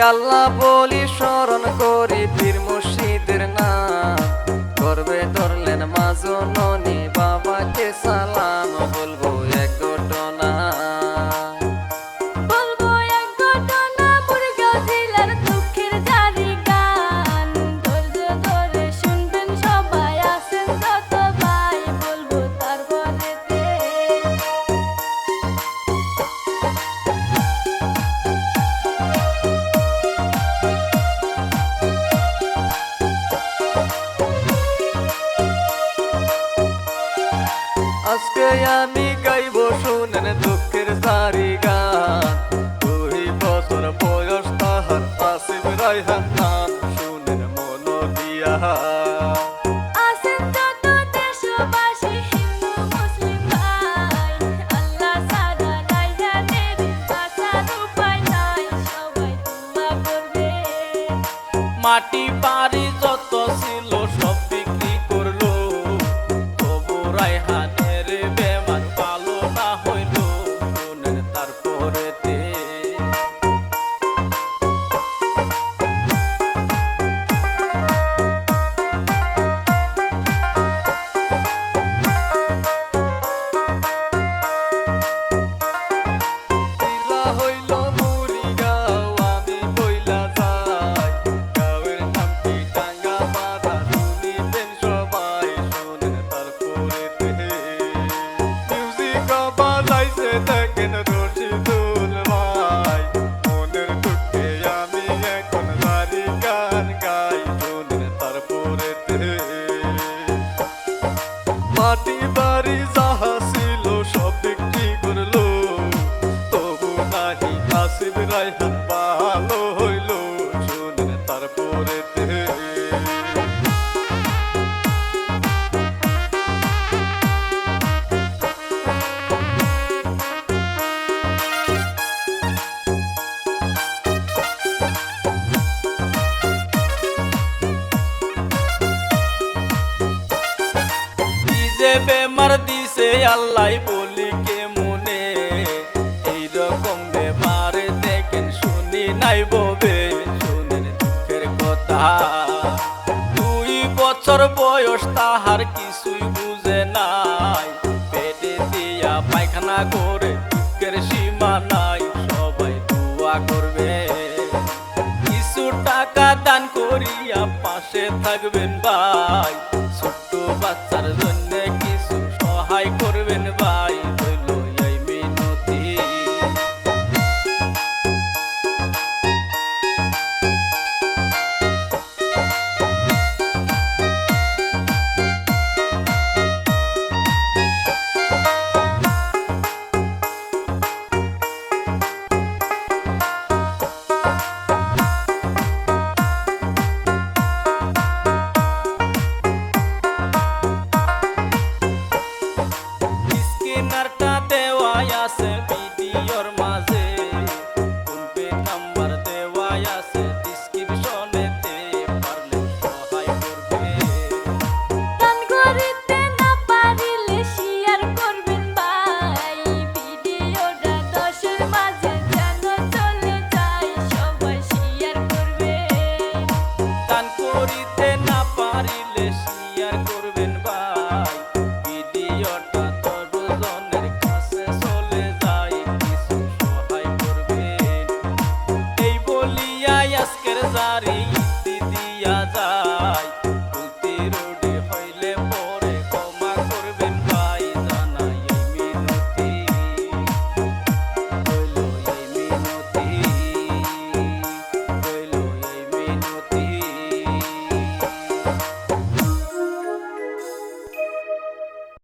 আল্লাহ বলি স্মরণ করি পীর মুর্শিদের নাম। করবে ধরলেন মাজননী বাবাকে সালাম। আজকে আমি গাইব শুনেন দুঃখের সারি গান। দুই বছর বয়স তাহার আসিফ রায়হান নাম শুনেন মন দিয়া। মাটি বাড়ি যত ছিল সব বিক্রি করল। তবু রায়হানের te যে বেমার দিছে আল্লাহ বলি কে মনে? এইরকম বেমার দেখেন, শুনি নাই ববে। শুনেন দুঃখের কথা। দুই বছর বয়স, তাহার কিছুই বুঝে নাই।